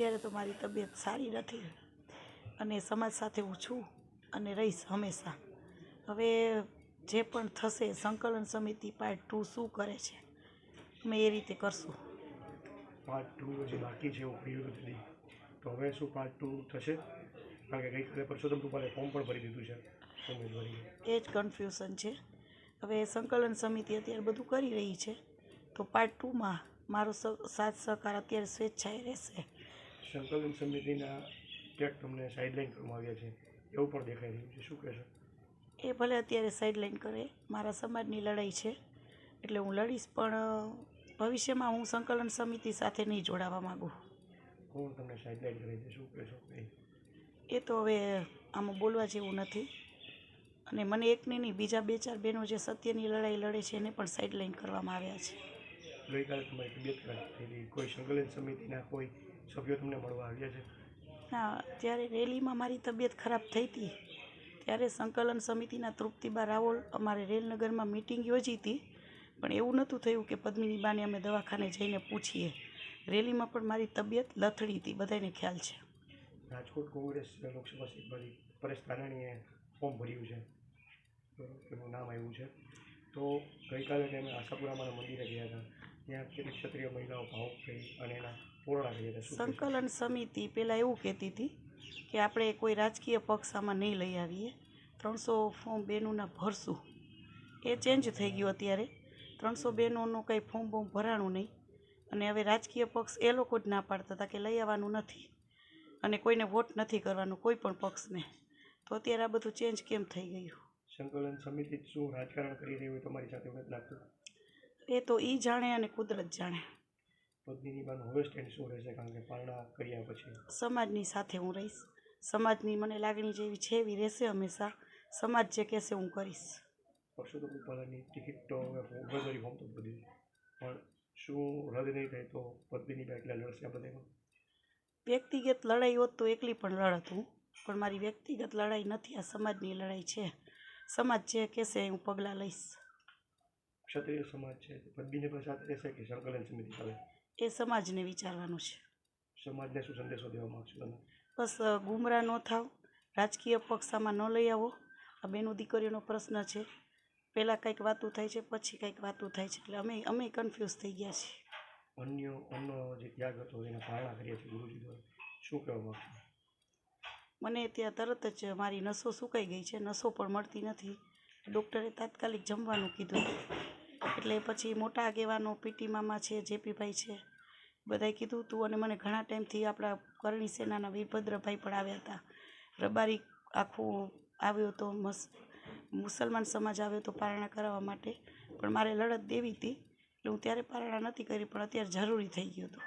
અત્યારે તો મારી તબિયત સારી નથી અને સમાજ સાથે હું છું અને રહીશ હંમેશા. હવે જે પણ થશે સંકલન સમિતિ પાર્ટ ટુ શું કરે છે અમે એ રીતે કરશું. પાર્ટ ટુ હજી બાકી છે તો હવે શું પાર્ટ ટુ થશે? કારણ કે ગઈકાલે પરસોત્તમ રૂપાલે ફોર્મ પણ ભરી દીધું છે એ જ કન્ફ્યુઝન છે. હવે સંકલન સમિતિ અત્યારે બધું કરી રહી છે. તો પાર્ટ ટુમાં મારો સાથ સહકાર અત્યારે સ્વેચ્છાએ રહેશે. સંકલન સમિતિના ક્યાંક તમને સાઇડલાઇન કરવામાં આવ્યા છે એવું પણ દેખાઈ રહ્યું છે. શું કહેશો એ ભલે અત્યારે સાઇડલાઇન કરે મારા સમાજની લડાઈ છે એટલે હું લડીશ પણ ભવિષ્યમાં હું સંકલન સમિતિ સાથે નહીં જોડાવા માગું. કોણ તમને સાઇડલાઇન કરે છે? શું કહેશો એ તો હવે આમાં બોલવા જેવું નથી. અને મને એકની નહીં બીજા બે ચાર બહેનો જે સત્યની લડાઈ લડે છે એને પણ સાઇડલાઇન કરવામાં આવ્યા છે. ગઈકાલે તમારી તબિયત ખરાબ થઈ કોઈ સંકલન સમિતિના કોઈ સભ્યો તમને મળવા આવ્યા છે? ના જ્યારે રેલીમાં મારી તબિયત ખરાબ થઈ હતી ત્યારે સંકલન સમિતિના તૃપ્તિબા રાવલ અમારે રેલનગરમાં મિટિંગ યોજી હતી પણ એવું નહોતું થયું કે પદ્મિની બાને અમે દવાખાને જઈને પૂછીએ. રેલીમાં પણ મારી તબિયત લથડી હતી બધાને ખ્યાલ છે. રાજકોટ કોંગ્રેસ લોકસભા સીટમાંથી પરેશ ધાનાણીએ ફોર્મ ભર્યું છે. એનું નામ આવ્યું છે. તો ગઈકાલે અમે આશાપુરામાના મંદિરે ગયા હતા. ત્યાં કેટલીક ક્ષત્રિય મહિલાઓ ભાવુક થઈ અને એના પોરડા કર્યા હતા શું સંકલન સમિતિ પહેલાં એવું કહેતી હતી કે આપણે કોઈ રાજકીય પક્ષ આમાં નહીં લઈ આવીએ. ત્રણસો ફોર્મ બેનુંના ભરશું. એ ચેન્જ થઈ ગયું અત્યારે. ત્રણસો બેનોનું કંઈ ફોર્મ બોર્મ ભરાણું નહીં. અને હવે રાજકીય પક્ષ એ લોકો જ ના પાડતા હતા કે લઈ આવવાનું નથી. અને કોઈને વોટ નથી કરવાનું કોઈ પણ પક્ષને. તો અત્યારે આ બધું ચેન્જ કેમ થઈ ગયું? સંકલન સમિતિ શું રાજકારણ કરી રહી હોય તમારી સાથે નથી લાગતું એ તો એ જાણે અને કુદરત જાણે. હવે સ્ટેન્ડ શું રહેશે કારણ કે પારણા કર્યા પછી. સમાજની સાથે હું રહીશ. સમાજની મને લાગણી જેવી છે એવી રહેશે હંમેશા. સમાજ જે કહેશે હું કરીશ. પરસોત્તમ રૂપાલાની ટિકિટ તો હવે ઉમેદવારી ફોર્મ તો ભરી પણ શું રદ નહીં થાય તો પદ્મિની બા એકલા લડશે આ બધામાં વ્યક્તિગત લડાઈ હોત તો એકલી પણ લડત હું પણ મારી વ્યક્તિગત લડાઈ નથી. આ સમાજની લડાઈ છે. સમાજ જે કહેશે હું પગલાં લઈશ. ક્ષત્રિય સમાજ છે પદ્મિની પણ સાથે રહેશે કે સંકલન સમિતિ ચાલે? એ સમાજને વિચારવાનું છે. સમાજને શું સંદેશો દેવા માગશો તમે બસ ગુમરા ન થાવ રાજકીય પક્ષામાં ન લઈ આવો. આ બેનો દીકરીઓનો પ્રશ્ન છે. પહેલાં કંઈક વાતું થાય છે પછી કંઈક વાતું થાય છે એટલે અમે અમે કન્ફ્યુઝ થઈ ગયા છીએ. અન્ય અન્ય જે ત્યાગ હતો એના પારણા કર્યા છે ગુરુજી દ્વારા. શું કહેવા માગશો? મને ત્યાં તરત જ મારી નસો સુકાઈ ગઈ છે નસો પણ મળતી નથી. ડૉક્ટરે તાત્કાલિક જમવાનું કીધું. એટલે પછી મોટા આગેવાનો પીટી મામા છે, જેપીભાઈ છે, બધાએ કીધું, તું અને મને ઘણા ટાઈમથી આપણા કરણી સેનાના વીરભદ્રભાઈ પણ આવ્યા હતા. રબારી આખું આવ્યો તો મસ, મુસલમાન સમાજ આવ્યો તો પારણા કરાવવા માટે. પણ મારે લડત દેવી હતી, એટલે હું ત્યારે પારણા નથી કરી, પણ અત્યારે જરૂરી થઈ ગયું હતું.